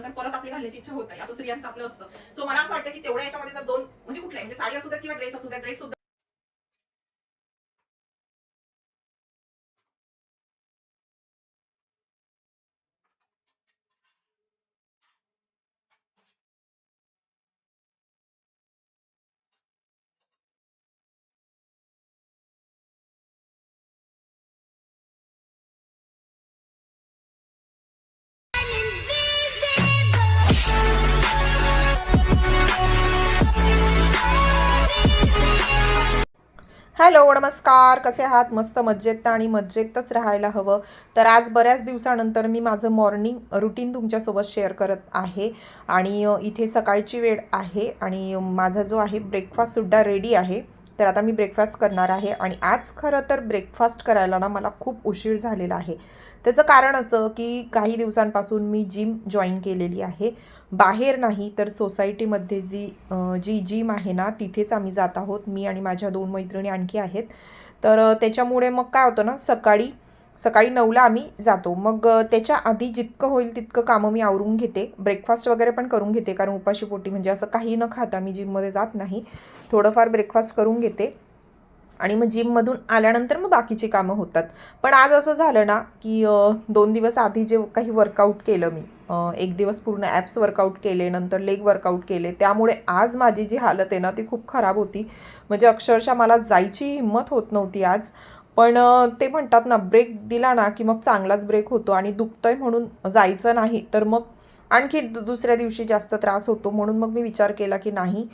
त्यानंतर परत आपली घालण्याची इच्छा होत नाही. असं स्त्रियांचं आपलं असतं. सो मला असं वाटतं की तेवढ्या याच्यामध्ये जर दोन म्हणजे कुठल्या म्हणजे साडी असू द्या किंवा ड्रेस असू द्या ड्रेस सुद्धा हॅलो नमस्कार. कसे आहात? मस्त मज्जेत आणि मज्जेतच राहायला हवं. तर आज बऱ्याच दिवसानंतर मी माझं मॉर्निंग रुटीन तुमच्यासोबत शेअर करत आहे. आणि इथे सकाळची वेळ आहे आणि माझा जो आहे ब्रेकफास्टसुद्धा रेडी आहे. तर आता मी ब्रेकफास्ट करणार आहे आणि आज खरं तर ब्रेकफास्ट करायला ना मला खूप उशीर झालेला आहे. त्याचं कारण असं की काही दिवसांपासून मी जिम जॉईन केलेली आहे. बाहेर नाही तर सोसायटीमध्ये जी जी जिम आहे ना तिथेच आम्ही जात आहोत. मी आणि माझ्या दोन मैत्रिणी आणखी आहेत. तर त्याच्यामुळे मग काय होतं ना सकाळी सकाळी नऊला आम्ही जातो. मग त्याच्या आधी जितकं होईल तितकं कामं मी आवरून घेते. ब्रेकफास्ट वगैरे पण करून घेते कारण उपाशी पोटी म्हणजे असं काही न खाता मी जिममध्ये जात नाही. थोडंफार ब्रेकफास्ट करून घेते. आणि मग जिममधून आल्यानंतर मग बाकीची कामं होतात. पण आज असं झालं ना की दोन दिवस आधी जे काही वर्कआउट केलं मी एक दिवस पूर्ण ॲप्स वर्कआउट केले नंतर लेग वर्कआउट केले. त्यामुळे आज माझी जी हालत आहे ना ती खूप खराब होती. म्हणजे अक्षरशः मला जायची हिंमत होत नव्हती आज. पण ते म्हणतात ना ब्रेक दिला ना की मग चांगलाच ब्रेक होतो आणि दुखतंय म्हणून जायचं नाही. तर मग आणखी दु- दुसऱ्या दिवशी जास्त त्रास होतो म्हणून मग मी विचार केला की नाही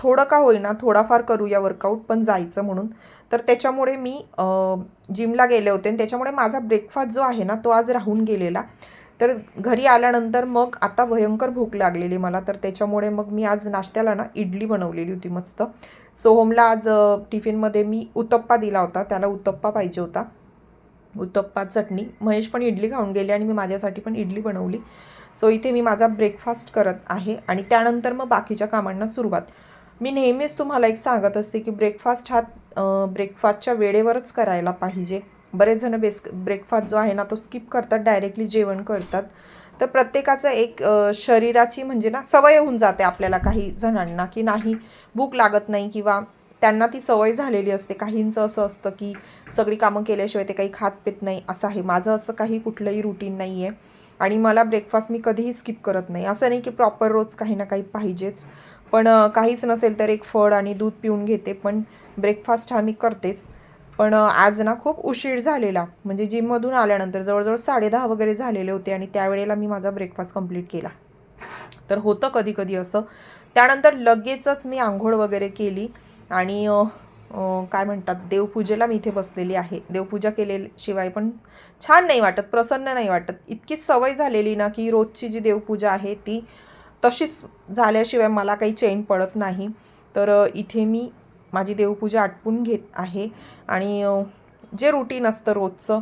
थोडं का होईना थोडाफार करूया वर्कआउट पण जायचं म्हणून. तर त्याच्यामुळे मी जिमला गेले होते आणि त्याच्यामुळे माझा ब्रेकफास्ट जो आहे ना तो आज राहून गेलेला. तर घरी आल्यानंतर मग आता भयंकर भूक लागलेली मला. तर त्याच्यामुळे मग मी आज नाश्त्याला ना इडली बनवलेली होती मस्त. सोहमला आज टिफिनमध्ये मी उत्तप्पा दिला होता. त्याला उत्तप्पा पाहिजे होता. उत्तप्पा चटणी. महेश पण इडली खाऊन गेले आणि मी माझ्यासाठी पण इडली बनवली. सो इथे मी माझा ब्रेकफास्ट करत आहे आणि त्यानंतर मग बाकीच्या कामांना सुरुवात. मी नेहमीच तुम्हाला एक सांगत असते की ब्रेकफास्ट हा ब्रेकफास्टच्या वेळेवरच करायला पाहिजे. बरेच जण बेस ब्रेकफास्ट जो आहे ना तो स्किप करतात डायरेक्टली जेवण करतात. तर प्रत्येकाचं एक शरीराची म्हणजे ना सवय होऊन जाते आपल्याला काही जणांना की नाही भूक लागत नाही किंवा त्यांना ती सवय झालेली असते. काहींचं असं असतं की सगळी कामं केल्याशिवाय ते काही खात पित नाही. असं आहे. माझं असं काही कुठलंही रुटीन नाही आहे आणि मला ब्रेकफास्ट मी कधीही स्किप करत नाही. असं नाही की प्रॉपर रोज काही ना काही पाहिजेच. पण काहीच नसेल तर एक फळ आणि दूध पिऊन घेते. पण ब्रेकफास्ट हा मी करतेच. पण आज ना खूप उशीर झालेला. म्हणजे जिममधून आल्यानंतर जवळजवळ साडेदहा वगैरे झालेले होते आणि त्यावेळेला मी माझा ब्रेकफास्ट कंप्लीट केला. तर होतं कधी कधी असं. त्यानंतर लगेचच मी आंघोळ वगैरे केली आणि काय म्हणतात देवपूजेला मी इथे बसलेली आहे. देवपूजा केलेशिवाय पण छान नाही वाटत प्रसन्न नाही वाटत. इतकी सवय झालेली ना की रोजची जी देवपूजा आहे ती तशीच झाल्याशिवाय मला काही चैन पडत नाही. तर इथे मी माझी देवपूजा आटपून घेत आहे. आणि जे रुटीन असतं रोजचं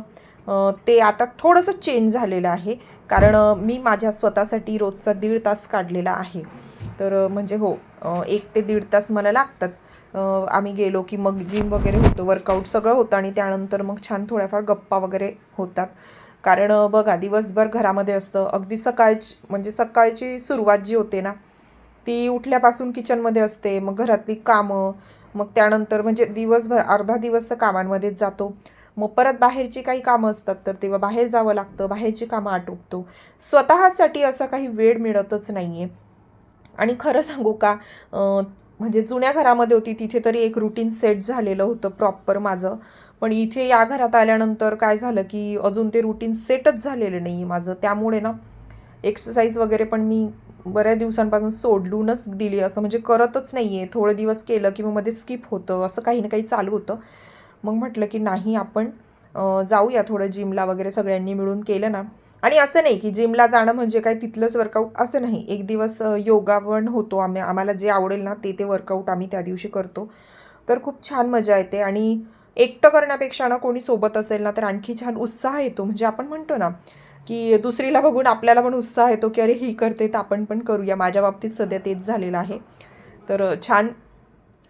ते आता थोडंसं चेंज झालेलं आहे. कारण मी माझ्या स्वतःसाठी रोजचा दीड तास काढलेला आहे. तर म्हणजे हो एक ते दीड तास मला लागतात. आम्ही गेलो की मग जिम वगैरे होतं वर्कआउट सगळं होतं आणि त्यानंतर मग छान थोड्याफार गप्पा वगैरे होतात. कारण बघा दिवसभर घरामध्ये असतं. अगदी सकाळची म्हणजे सकाळची सुरुवात जी होते ना ती उठल्यापासून किचनमध्ये असते. मग घरातली कामं मग त्यानंतर म्हणजे दिवसभर अर्धा दिवस तर कामांमध्येच जातो. मग परत बाहेरची काही कामं असतात तर तेव्हा बाहेर जावं लागतं बाहेरची कामं आटोपतो. स्वतःसाठी असा काही वेळ मिळतच नाही आहे आणि खरं सांगू का म्हणजे जुन्या घरामध्ये होती तिथे तरी एक रुटीन सेट झालेलं होतं प्रॉपर माझं. पण इथे या घरात आल्यानंतर काय झालं की अजून ते रुटीन सेटच झालेलं नाही आहे माझं. त्यामुळे ना एक्सरसाइज वगैरे पण मी बऱ्याच दिवसांपासून सोडलूनच दिली. असं म्हणजे करतच नाही आहे थोडे दिवस केलं की मग मध्ये स्किप होतं. असं काही ना काही चालू होतं. मग म्हटलं की नाही आपण जाऊया थोडं जिमला वगैरे सगळ्यांनी मिळून केलं ना. आणि असं नाही की जिमला जाणं म्हणजे काय तिथलंच वर्कआउट असं नाही. एक दिवस योगा पण होतो आम्ही. आम्हाला जे आवडेल ना ते ते वर्कआउट आम्ही त्या दिवशी करतो. तर खूप छान मजा येते. आणि एकटं करण्यापेक्षा ना कोणी सोबत असेल ना तर आणखी छान उत्साह येतो. म्हणजे आपण म्हणतो ना की दुसरीला बघून आपल्याला पण उत्साह येतो की अरे ही करते तर आपण पण करूया. माझ्या बाबतीत सध्या तेच झालेलं आहे. तर छान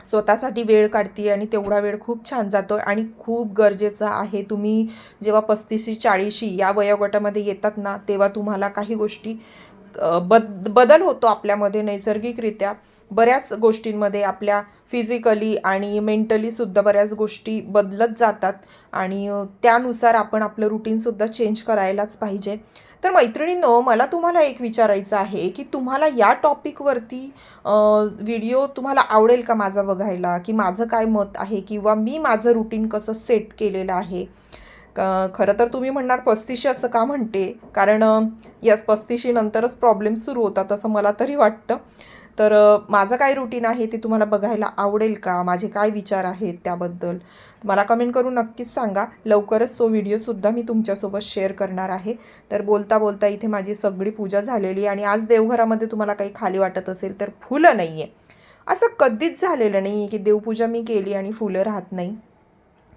स्वतःसाठी वेळ काढते आणि तेवढा वेळ खूप छान जातो आणि खूप गरजेचं आहे. तुम्ही जेव्हा पस्तीसशी चाळीशी या वयोगटामध्ये येतात ना तेव्हा तुम्हाला काही गोष्टी बद बदल होतो आपल्यामध्ये नैसर्गिकरित्या. बऱ्याच गोष्टींमध्ये आपल्या फिजिकली आणि मेंटलीसुद्धा बऱ्याच गोष्टी बदलत जातात आणि त्यानुसार आपण आपलं रुटीनसुद्धा चेंज करायलाच पाहिजे. तर मैत्रिणींनो मला तुम्हाला एक विचारायचं आहे की तुम्हाला या टॉपिकवरती व्हिडिओ तुम्हाला आवडेल का माझा बघायला? की माझं काय मत आहे? किंवा मी माझं रुटीन कसं सेट केलेलं आहे? क- खरं तर तुम्ही म्हणणार पस्तीशी असं का म्हणते? कारण यस पस्तीशी नंतरच प्रॉब्लेम सुरू होतात असं मला तरी वाटतं. तर माझं काय रुटीन आहे ते तुम्हाला बघायला आवडेल का? माझे काय विचार आहेत त्याबद्दल? मला कमेंट करून नक्कीच सांगा. लवकरच तो व्हिडिओसुद्धा मी तुमच्यासोबत शेअर करणार आहे. तर बोलता बोलता इथे माझी सगळी पूजा झालेली आहे आणि आज देवघरामध्ये तुम्हाला काही खाली वाटत असेल तर फुलं नाही आहे असं कधीच झालेलं नाही आहे की देवपूजा मी केली आणि फुलं राहत नाही.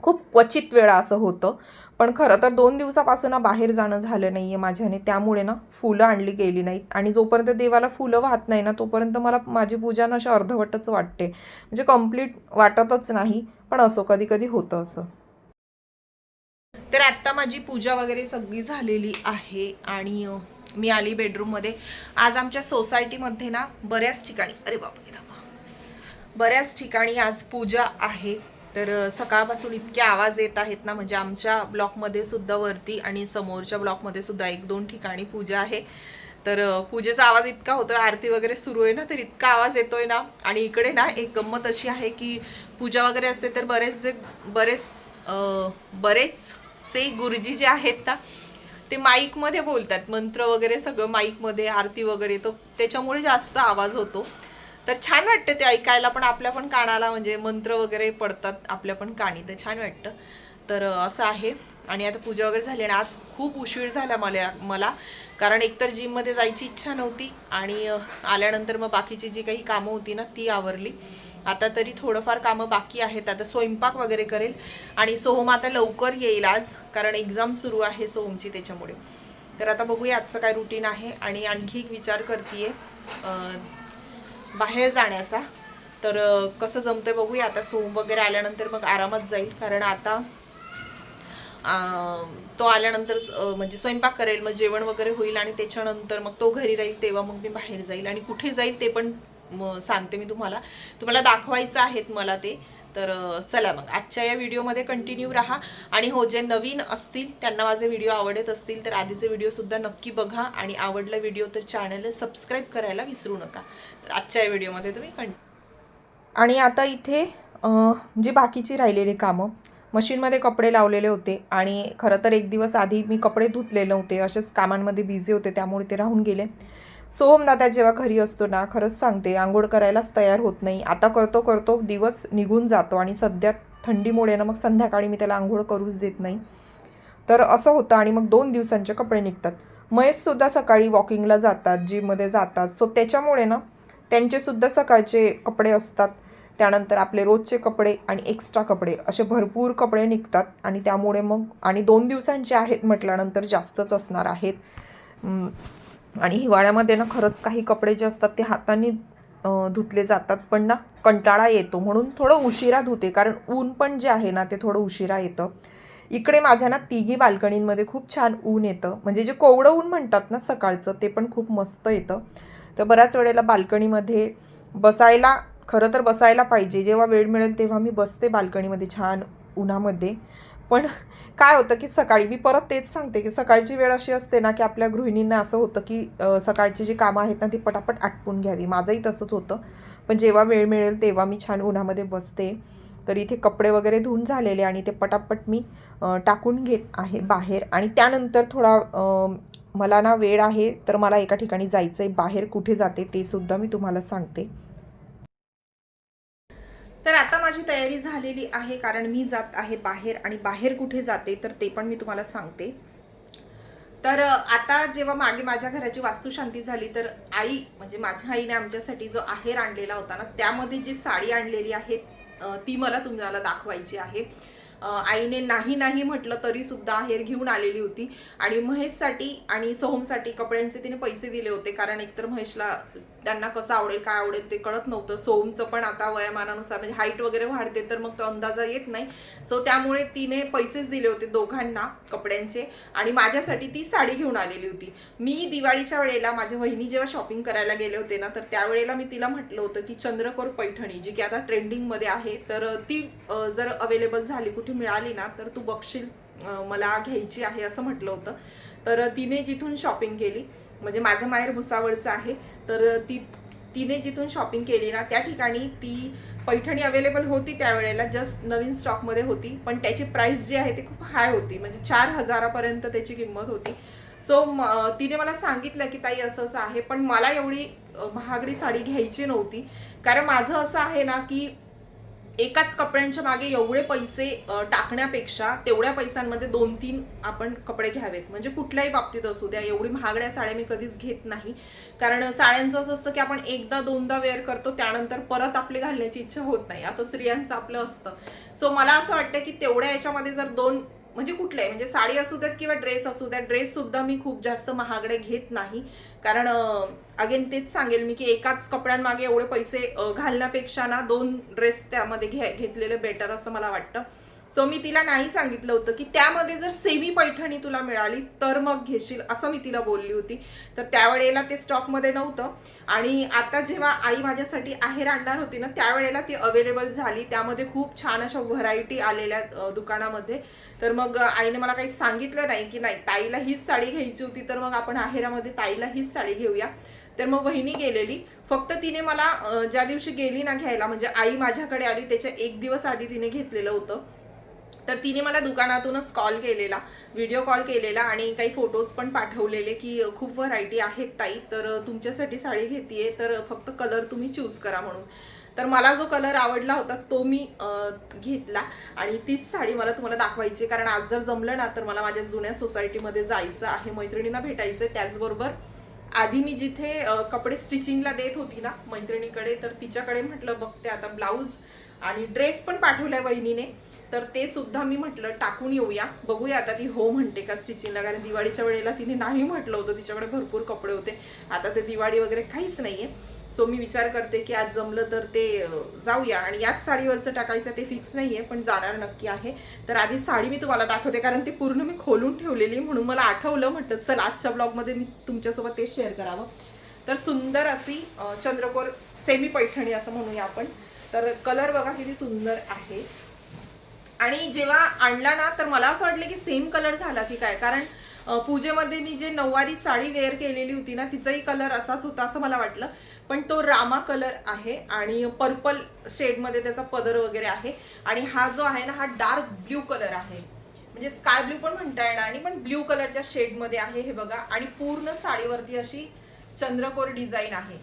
खूप क्वचित वेळा असं होतं. पण खरं तर दोन दिवसापासून ना बाहेर जाणं झालं नाही आहे माझ्याने. त्यामुळे ना फुलं आणली गेली नाहीत. आणि जोपर्यंत देवाला फुलं वाहत नाही ना तोपर्यंत मला माझी पूजा ना अशी अर्धवटच वाटते. म्हणजे कंप्लीट वाटतच नाही पण असो कधी कधी होतं असं. तर आत्ता माझी पूजा वगैरे सगळी झालेली आहे आणि मी आली बेडरूममध्ये. आज आमच्या सोसायटीमध्ये ना बऱ्याच ठिकाणी अरे बापरे बऱ्याच ठिकाणी आज पूजा आहे. तर सकाळपासून इतके आवाज येत आहेत ना म्हणजे आमच्या ब्लॉकमध्ये सुद्धा वरती आणि समोरच्या ब्लॉकमध्ये सुद्धा एक दोन ठिकाणी पूजा आहे. तर पूजेचा आवाज इतका होतोय आरती वगैरे सुरू आहे ना तर इतका आवाज येतोय ना. आणि इकडे ना एक गंमत अशी आहे की पूजा वगैरे असते तर बरेच जे बरेच बरेचसे गुरुजी जे आहेत ना ते माईकमध्ये बोलतात. मंत्र वगैरे सगळं माईकमध्ये आरती वगैरे तो त्याच्यामुळे जास्त आवाज होतो. तर छान वाटतं ते ऐकायला पण आपल्या पण कानाला म्हणजे मंत्र वगैरे पडतात आपल्या पण काणी तर छान वाटतं. तर असं आहे. आणि आता पूजा वगैरे झाली आणि आज खूप उशीर झाला मला मला. कारण एकतर जिममध्ये जायची इच्छा नव्हती आणि आल्यानंतर मग बाकीची जी काही कामं होती ना ती आवरली. आता तरी थोडंफार कामं बाकी आहेत. आता स्वयंपाक वगैरे करेल आणि सोहम आता लवकर येईल आज कारण एक्झाम सुरू आहे सोहमची त्याच्यामुळे. तर आता बघूया आजचं काय रुटीन आहे आणि आणखी एक विचार करते बाहेर जाण्याचा. तर कसं जमतंय बघूया. आता सोम वगैरे आल्यानंतर मग आरामात जाईल. कारण आता तो आल्यानंतर म्हणजे स्वयंपाक करेल मग जेवण वगैरे होईल आणि त्याच्यानंतर मग तो घरी राहील तेव्हा मग मी बाहेर जाईल. आणि कुठे जाईल ते पण सांगते मी तुम्हाला. तुम्हाला दाखवायचं आहेत मला ते. तर चला मग. आजच्या या व्हिडिओमध्ये कंटिन्यू राहा. आणि हो जे नवीन असतील त्यांना माझे व्हिडिओ आवडत असतील तर आधीचे व्हिडिओसुद्धा नक्की बघा. आणि आवडला व्हिडिओ तर चॅनलला सबस्क्राईब करायला विसरू नका. तर आजच्या या व्हिडिओमध्ये तुम्ही कंटिन्यू आणि आता इथे जी बाकीची राहिलेली कामं मशीनमध्ये कपडे लावलेले होते. आणि खरं तर एक दिवस आधी मी कपडे धुतले नव्हते असेच कामांमध्ये बिझी होते त्यामुळे ते राहून गेले. सोहमदादा जेव्हा घरी असतो ना खरंच सांगते आंघोळ करायलाच तयार होत नाही. आता करतो करतो दिवस निघून जातो आणि सध्या थंडीमुळे ना मग संध्याकाळी मी त्याला आंघोळ करूच देत नाही. तर असं होतं आणि मग दोन दिवसांचे कपडे निघतात. महेशसुद्धा सकाळी वॉकिंगला जातात जिममध्ये जातात. सो त्याच्यामुळे ना त्यांचेसुद्धा सकाळचे कपडे असतात. त्यानंतर आपले रोजचे कपडे आणि एक्स्ट्रा कपडे असे भरपूर कपडे निघतात. आणि त्यामुळे मग आणि दोन दिवसांचे आहेत म्हटल्यानंतर जास्तच असणार आहेत. आणि हिवाळ्यामध्ये ना खरंच काही कपडे जे असतात ते हाताने धुतले जातात पण ना कंटाळा येतो. म्हणून थोडं उशिरा धुते कारण ऊन पण जे आहे ना ते थोडं उशिरा येतं. इकडे माझ्या ना तिघी बाल्कनींमध्ये खूप छान ऊन येतं. म्हणजे जे कोवडं ऊन म्हणतात ना सकाळचं ते पण खूप मस्त येतं. तर बऱ्याच वेळेला बाल्कनीमध्ये बसायला खरं तर बसायला पाहिजे. जेव्हा वेळ मिळेल तेव्हा मी बसते बाल्कनीमध्ये छान उन्हामध्ये. पण काय होतं की सकाळी मी परत तेच सांगते की सकाळची वेळ अशी असते ना की आपल्या गृहिणींना असं होतं की सकाळची जी कामं आहेत ना ती पटापट आटपून घ्यावी. माझंही तसंच होतं. पण जेव्हा वेळ मिळेल तेव्हा मी छान उन्हामध्ये बसते. तर इथे कपडे वगैरे धुवून झालेले आणि ते पटापट मी टाकून घेत आहे बाहेर. आणि त्यानंतर थोडा मला ना वेळ आहे तर मला एका ठिकाणी जायचं आहे बाहेर कुठे जाते ते सुद्धा मी तुम्हाला सांगते. तर आता माझी तयारी झालेली आहे कारण मी जात आहे बाहेर आणि बाहेर कुठे जाते तर ते पण मी तुम्हाला सांगते. तर आता जेव्हा मागे माझ्या घराची वास्तुशांती झाली तर आई म्हणजे माझ्या आईने आमच्यासाठी जो आहेर आणलेला होता ना त्यामध्ये जी साडी आणलेली आहे ती मला तुम्हाला दाखवायची आहे. आईने नाही नाही म्हटलं तरी सुद्धा आहेर घेऊन आलेली होती. आणि महेशसाठी आणि सोहमसाठी कपड्यांचे तिने पैसे दिले होते कारण एकतर महेशला त्यांना कसं आवडेल काय आवडेल ते कळत नव्हतं. सोमचं पण आता वयामानानुसार म्हणजे हाईट वगैरे वाढते तर मग तो अंदाजा येत नाही. सो त्यामुळे तिने पैसेच दिले होते दोघांना कपड्यांचे आणि माझ्यासाठी ती साडी घेऊन आलेली होती. मी दिवाळीच्या वेळेला माझ्या वहिनी जेव्हा शॉपिंग करायला गेले होते ना तर त्यावेळेला मी तिला म्हटलं होतं की चंद्रकोर पैठणी जी की आता ट्रेंडिंगमध्ये आहे तर ती जर अवेलेबल झाली कुठे मिळाली ना तर तू बघशील मला घ्यायची आहे असं म्हटलं होतं. तर तिने जिथून शॉपिंग केली म्हणजे माझं माहेर भुसावळचं आहे तर ती तिने जिथून शॉपिंग केली ना त्या ठिकाणी ती पैठणी अवेलेबल होती त्यावेळेला जस्ट नवीन स्टॉकमध्ये होती पण त्याची प्राईस जी आहे ती खूप हाय होती म्हणजे चार हजारापर्यंत त्याची किंमत होती. सो म तिने मला सांगितलं की ताई असं असं आहे. पण मला एवढी महागडी साडी घ्यायची नव्हती. कारण माझं असं आहे ना की एकाच कपड्यांच्या मागे एवढे पैसे टाकण्यापेक्षा तेवढ्या पैशांमध्ये दोन तीन आपण कपडे घ्यावेत. म्हणजे कुठल्याही बाबतीत असू द्या एवढी महागड्या साड्या मी कधीच घेत नाही. कारण साड्यांचं असं असतं की आपण एकदा दोनदा वेअर करतो त्यानंतर परत आपली घालण्याची इच्छा होत नाही. असं स्त्रियांचं आपलं असतं. सो मला असं वाटतं की तेवढ्या याच्यामध्ये जर दोन म्हणजे कुठले म्हणजे साडी असू द्यात किंवा ड्रेस असू द्यात ड्रेस सुद्धा मी खूप जास्त महागडे घेत नाही. कारण अगेन तेच सांगेल मी की एकाच कपड्यांमागे एवढे पैसे घालण्यापेक्षा ना दोन ड्रेस त्यामध्ये घे घेतलेले बेटर असं मला वाटतं. सो मी तिला नाही सांगितलं होतं की त्यामध्ये जर सेमी पैठणी तुला मिळाली तर मग घेशील असं मी तिला बोलली होती. तर त्यावेळेला ते स्टॉकमध्ये नव्हतं. आणि आता जेव्हा आई माझ्यासाठी आहेर आणणार होती ना त्यावेळेला ती अवेलेबल झाली. त्यामध्ये खूप छान अशा व्हरायटी आलेल्या दुकानामध्ये. तर मग आईने मला काही सांगितलं नाही की नाही ताईला हीच साडी घ्यायची होती तर मग आपण आहेरामध्ये ताईला हीच साडी घेऊया. तर मग वहिनी गेलेली. फक्त तिने मला ज्या दिवशी गेली ना घ्यायला म्हणजे आई माझ्याकडे आली त्याच्या एक दिवस आधी तिने घेतलेलं होतं. तर तिने मला दुकानातूनच कॉल केलेला व्हिडिओ कॉल केलेला आणि काही फोटोज पण पाठवलेले की खूप व्हरायटी आहेत ताई तर तुमच्यासाठी साडी घेतीये तर फक्त कलर तुम्ही चूज करा म्हणून. तर मला जो कलर आवडला होता तो मी घेतला आणि तीच साडी मला तुम्हाला दाखवायची कारण आज जर जमलं ना तर मला माझ्या जुन्या सोसायटीमध्ये जायचं आहे मैत्रिणींना भेटायचं आहे. त्याचबरोबर आधी मी जिथे कपडे स्टिचिंगला देत होती ना मैत्रिणीकडे तर तिच्याकडे म्हटलं बघते आता ब्लाऊज. आणि ड्रेस पण पाठवलाय वहिनीने. तर ते सुद्धा मी म्हटलं टाकून येऊया. बघूया आता ती हो म्हणते का स्टिचिंगला कारण दिवाळीच्या वेळेला तिने नाही म्हटलं होतं तिच्याकडे भरपूर कपडे होते. आता ते दिवाळी वगैरे काहीच नाहीये. सो मी विचार करते की आज जमलं तर ते जाऊया. आणि याच साडीवरचं टाकायचं ते फिक्स नाहीये पण जाणार नक्की आहे. तर आधी साडी मी तुम्हाला दाखवते कारण ती पूर्ण मी खोलून ठेवलेली म्हणून मला आठवलं म्हटलं चल आजच्या ब्लॉगमध्ये मी तुमच्यासोबत ते शेअर करावं. तर सुंदर अशी चंद्रकोर सेमी पैठणी असं म्हणूया आपण. तर कलर बघा किती सुंदर आहे. आणि जेव्हा आणला ना तर मला असं वाटलं की सेम कलर झाला की काय? कारण पूजेमध्ये मी जे नऊवारी साडी वेअर केलेली होती ना तिचाही कलर असाच होता असं मला वाटलं. पण तो रामा कलर आहे आणि पर्पल शेडमध्ये त्याचा पदर वगैरे आहे. आणि हा जो आहे ना हा डार्क ब्ल्यू कलर आहे. म्हणजे स्काय ब्ल्यू पण म्हणता येणार आणि पण ब्ल्यू कलरच्या शेडमध्ये आहे हे बघा. आणि पूर्ण साडीवरती अशी चंद्रकोर डिझाईन आहे.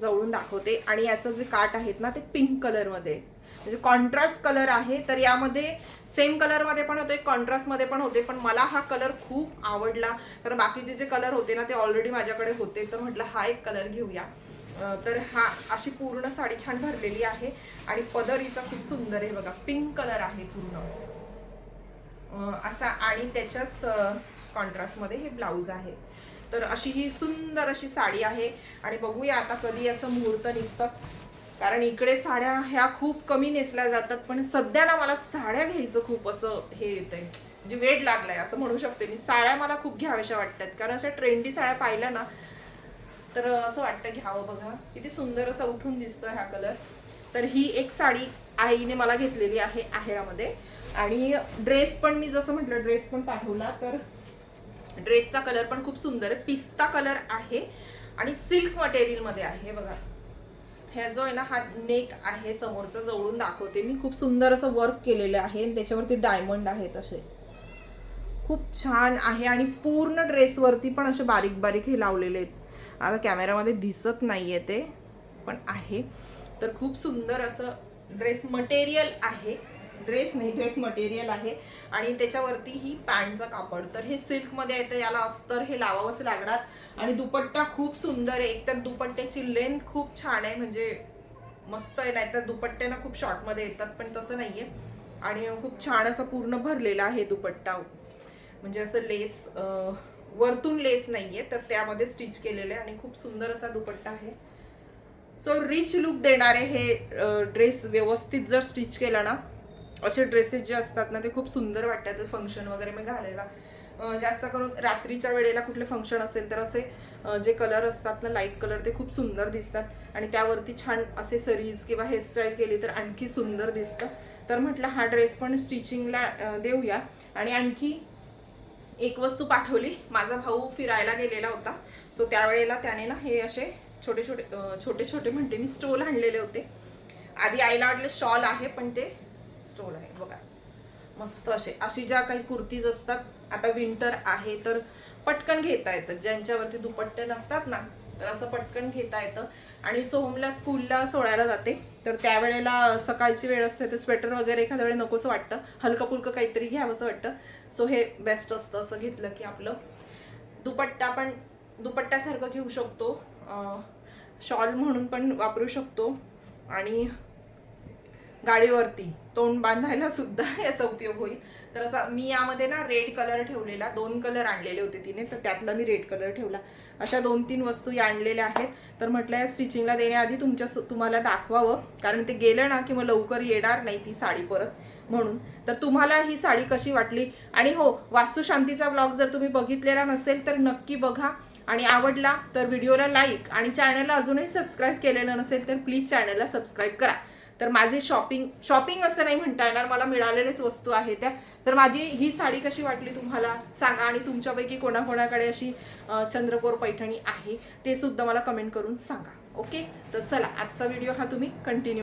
जवळून दाखवते. आणि याचं जे काट आहेत ना ते पिंक कलरमध्ये म्हणजे कॉन्ट्रास्ट कलर आहे तर यामध्ये सेम कलरमध्ये पण होते कॉन्ट्रास्टमध्ये पण होते पण मला हा कलर खूप आवडला. तर बाकीचे जे कलर होते ना ते ऑलरेडी माझ्याकडे होते. तर म्हटलं हा एक कलर घेऊया. तर हा अशी पूर्ण साडी छान भरलेली आहे. आणि पदरीचा खूप सुंदर आहे बघा. पिंक कलर आहे पूर्ण. असा आणि त्याच्याच कॉन्ट्रास्टमध्ये हे ब्लाऊज आहे. तर अशी ही सुंदर अशी साडी आहे आणि बघूया आता कधी याचं मुहूर्त निघतं. कारण इकडे साड्या ह्या खूप कमी नेसल्या जातात पण सध्या ना मला साड्या घ्यायचं खूप असं हे येतंय. म्हणजे वेड लागलाय असं म्हणू शकते मी. साड्या मला खूप घ्याव्याशा वाटतात. कारण अशा ट्रेंडी साड्या पाहिल्या ना तर असं वाटतं घ्यावं बघा. किती सुंदर असं उठून दिसतं हा कलर तर ही एक साडी आईने मला घेतलेली आहे आहेरामध्ये. आणि ड्रेस पण मी जसं म्हटलं ड्रेस पण पाठवला. तर ड्रेसचा कलर पण खूप सुंदर आहे. पिस्ता कलर आहे आणि सिल्क मटेरियलमध्ये आहे. बघा. ह्या जो आहे ना हा नेक आहे समोरचा जवळून दाखवते मी. खूप सुंदर असं वर्क केलेलं आहे. आणि त्याच्यावरती डायमंड आहेत असे. खूप छान आहे आणि पूर्ण ड्रेसवरती पण असे बारीक बारीक हे लावलेले आहेत. आता कॅमेरामध्ये दिसत नाहीये ते पण आहे. तर खूप सुंदर असं ड्रेस मटेरियल आहे. ड्रेस नाही ड्रेस मटेरियल आहे. आणि त्याच्यावरती ही पॅन्टचं कापड. तर हे सिल्कमध्ये येतं याला अस्तर हे लावावंच लागणार. आणि दुपट्टा खूप सुंदर आहे. एकतर दुपट्ट्याची लेंथ खूप छान आहे म्हणजे मस्त आहे नाहीतर दुपट्टे ना खूप शॉर्टमध्ये येतात पण तसं नाही आहे आणि खूप छान असं पूर्ण भरलेला आहे दुपट्टा. म्हणजे असं लेस वरतून लेस नाही आहे तर त्यामध्ये स्टिच केलेले आहे. आणि खूप सुंदर असा दुपट्टा आहे. सो रिच लुक देणारे हे ड्रेस व्यवस्थित जर स्टिच केला ना असे ड्रेसेस जे असतात ना ते खूप सुंदर वाटतात फंक्शन वगैरे मी घालायला. जास्त करून रात्रीच्या वेळेला कुठले फंक्शन असेल तर असे जे कलर असतात ना लाइट कलर ते खूप सुंदर दिसतात. आणि त्यावरती छान असे सरीज किंवा हेअरस्टाईल केली तर आणखी सुंदर दिसतं. तर म्हटलं हा ड्रेस पण स्टिचिंगला देऊया. आणि आणखी एक वस्तू पाठवली. माझा भाऊ फिरायला गेलेला होता. सो त्यावेळेला त्याने ना हे असे छोटे छोटे छोटे छोटे म्हणते मी स्टोल आणलेले होते. आधी आईला वाटले शॉल आहे पण ते स्टोल आहे बघा. मस्त असे. अशी ज्या काही कुर्तीज असतात आता विंटर आहे तर पटकन घेता येतं. ज्यांच्यावरती दुपट्टे नसतात ना तर असं पटकन घेता येतं. आणि सोहमला स्कूलला सोडायला जाते. तर त्यावेळेला सकाळची वेळ असते तर स्वेटर वगैरे एखाद्या वेळेला नकोसं वाटतं. हलकं फुलकं काहीतरी घ्यावंसं वाटतं. सो हे बेस्ट असतं असं घेतलं की आपलं. दुपट्टा पण दुपट्ट्यासारखं घेऊ शकतो. शॉल म्हणून पण वापरू शकतो. आणि गाडीवरती. तोंड बांधायला सुद्धा याचा उपयोग होईल. तर असा मी यामध्ये ना रेड कलर ठेवलेला. दोन कलर आणलेले होते तिने तर त्यातला मी रेड कलर ठेवला. अशा दोन तीन वस्तू या आणलेल्या आहेत. तर म्हटलं या स्टिचिंगला देण्याआधी तुमच्या तुम्हाला दाखवावं. कारण ते गेलं ना की मग लवकर येणार नाही ती साडी परत. म्हणून. तर तुम्हाला ही साडी कशी वाटली? आणि हो वास्तुशांतीचा ब्लॉग जर तुम्ही बघितलेला नसेल तर नक्की बघा. आणि आवडला तर व्हिडिओला लाईक आणि चॅनलला अजूनही सबस्क्राईब केलेलं नसेल तर प्लीज चॅनलला सबस्क्राईब करा. तर माझी शॉपिंग शॉपिंग असं नाही म्हणता येणार मला मिळालेलेच वस्तू आहे त्या. तर माझी ही साडी कशी वाटली तुम्हाला? सांगा. आणि तुमच्यापैकी कोणाकोणाकडे अशी चंद्रकोर पैठणी आहे ते सुद्धा मला कमेंट करून सांगा. ओके तर चला आजचा व्हिडिओ हा तुम्ही कंटिन्यू